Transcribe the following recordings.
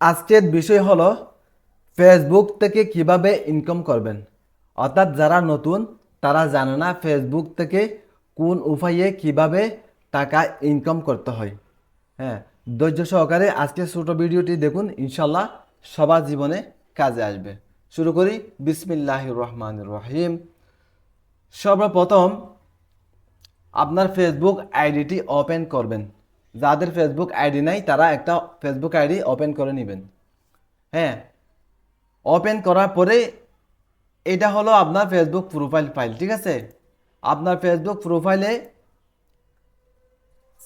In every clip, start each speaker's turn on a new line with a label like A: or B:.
A: আজকের বিষয় হলো ফেসবুক থেকে কীভাবে ইনকাম করবেন। অর্থাৎ যারা নতুন, তারা জানে না ফেসবুক থেকে কোন উপায়ে কীভাবে টাকা ইনকাম করতে হয়। হ্যাঁ ধৈর্য সহকারে আজকের ছোট ভিডিওটি দেখুন ইনশাল্লাহ সবার জীবনে কাজে আসবে। শুরু করি বিসমিল্লাহ রহমান রহিম। সর্বপ্রথম আপনার ফেসবুক আইডিটি ওপেন করবেন। যাদের ফেসবুক আইডি নাই, তারা একটা ফেসবুক আইডি ওপেন করে নেবেন। হ্যাঁ? ওপেন করার পরে এটা হলো আপনার ফেসবুক প্রোফাইল ফাইল ঠিক আছে? আপনার ফেসবুক প্রোফাইলে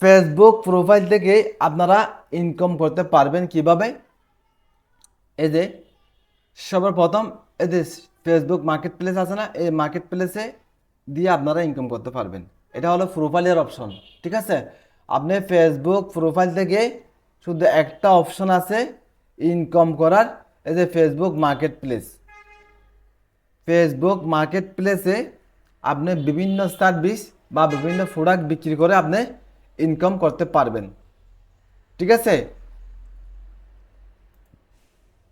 A: ফেসবুক প্রোফাইল থেকে আপনারা ইনকাম করতে পারবেন কীভাবে? এই যে, সর্বপ্রথম এই যে ফেসবুক মার্কেট প্লেস আছে না, এই মার্কেট প্লেসে দিয়ে আপনারা ইনকাম করতে পারবেন। এটা হলো প্রোফাইলের অপশন ঠিক আছে? আপনি ফেসবুক প্রোফাইল থেকে শুধু একটা অপশন আছে ইনকাম করার, এই যে Facebook market place Facebook market প্লেসে আপনি বিভিন্ন সার্ভিস বা বিভিন্ন প্রোডাক্ট বিক্রি করে আপনি ইনকাম করতে পারবেন। ঠিক আছে?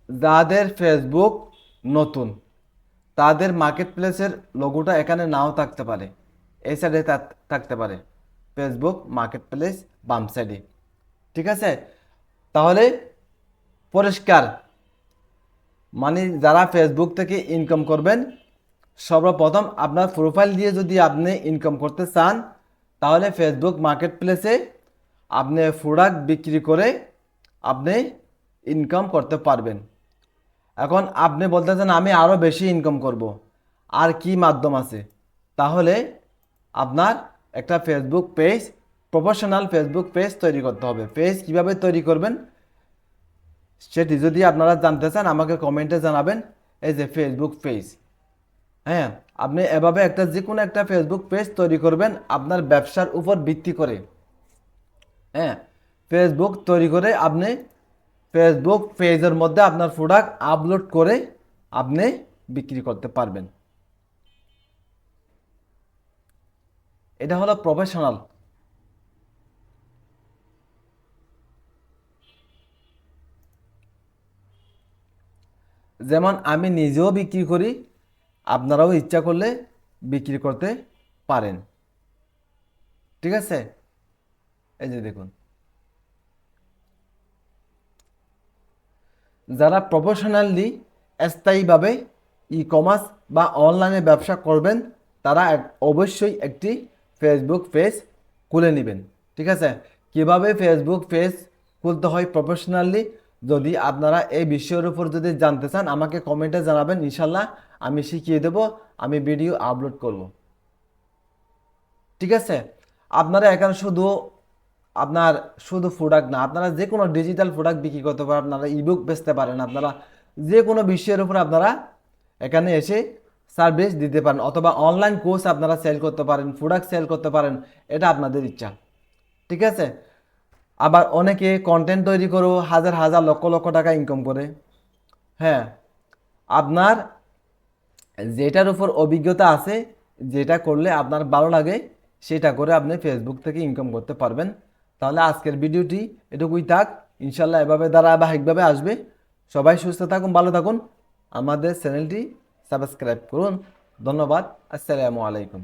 A: যাদের ফেসবুক নতুন, তাদের মার্কেট প্লেসের লোগোটা এখানে নাও থাকতে পারে, এই সাইডে থাকতে পারে। ফেসবুক মার্কেট প্লেস বাম সাইডে ঠিক আছে? তাহলে পরিষ্কার। মানে যারা ফেসবুক থেকে ইনকাম করবেন, সর্বপ্রথম আপনার প্রোফাইল দিয়ে যদি আপনি ইনকাম করতে চান, তাহলে ফেসবুক মার্কেট প্লেসে আপনি প্রোডাক্ট বিক্রি করে আপনি ইনকাম করতে পারবেন। এখন আপনি বলতেছেন, আমি আরও বেশি ইনকাম করব। আর কি মাধ্যম আছে? তাহলে আপনার একটা Facebook page professional Facebook page তৈরি করতে হবে। পেজ কীভাবে তৈরি করবেন? সেটি যদি আপনারা জানতে চান, আমাকে কমেন্টে জানাবেন, এই যে ফেসবুক পেজ হ্যাঁ আপনি এভাবে একটা যে কোনো একটা ফেসবুক পেজ তৈরি করবেন, আপনার ব্যবসার উপর ভিত্তি করে। হ্যাঁ ফেসবুক তৈরি করে আপনি ফেসবুক পেজের মধ্যে আপনার প্রোডাক্ট আপলোড করে আপনি বিক্রি করতে পারবেন। এটা হলো প্রফেশনাল যেমন আমি নিজেও বিক্রি করি, আপনারাও ইচ্ছা করলে বিক্রি করতে পারেন। ঠিক আছে? এই যে দেখুন। যারা প্রফেশনালি স্থায়ীভাবে ই কমার্স বা অনলাইনে ব্যবসা করবেন, তারা অবশ্যই একটি ফেসবুক পেজ খুলে নেবেন, ঠিক আছে? কীভাবে ফেসবুক পেজ খুলতে হয় প্রফেশনালি যদি আপনারা এই বিষয়ের উপর যদি জানতে চান, আমাকে কমেন্টে জানাবেন ইনশাল্লাহ আমি শিখিয়ে দেব, আমি ভিডিও আপলোড করব। ঠিক আছে? আপনারা এখানে শুধু, আপনার শুধু প্রোডাক্ট না, আপনারা যে কোনো ডিজিটাল প্রোডাক্ট বিক্রি করতে পারেন, আপনারা ইবুক বেচতে পারেন, আপনারা যে কোনো বিষয়ের উপর আপনারা এখানে এসে সার্ভিস দিতে পারেন অথবা অনলাইন কোর্স আপনারা সেল করতে পারেন প্রোডাক্ট সেল করতে পারেন, এটা আপনাদের ইচ্ছা। ঠিক আছে? আবার অনেকে কন্টেন্ট তৈরি করেও হাজার হাজার লক্ষ লক্ষ টাকা ইনকাম করে। হ্যাঁ আপনার যেটার উপর অভিজ্ঞতা আছে, যেটা করলে আপনার ভালো লাগে, সেটা করে আপনি ফেসবুক থেকে ইনকাম করতে পারবেন। তাহলে আজকের ভিডিওটি এটুকুই থাক। ইনশাল্লাহ এভাবে দ্বারা ধারাবাহিকভাবে আসবে। সবাই সুস্থ থাকুন, ভালো থাকুন। আমাদের চ্যানেলটি সাবস্ক্রাইব করুন। ধন্যবাদ। আসসালামু আলাইকুম।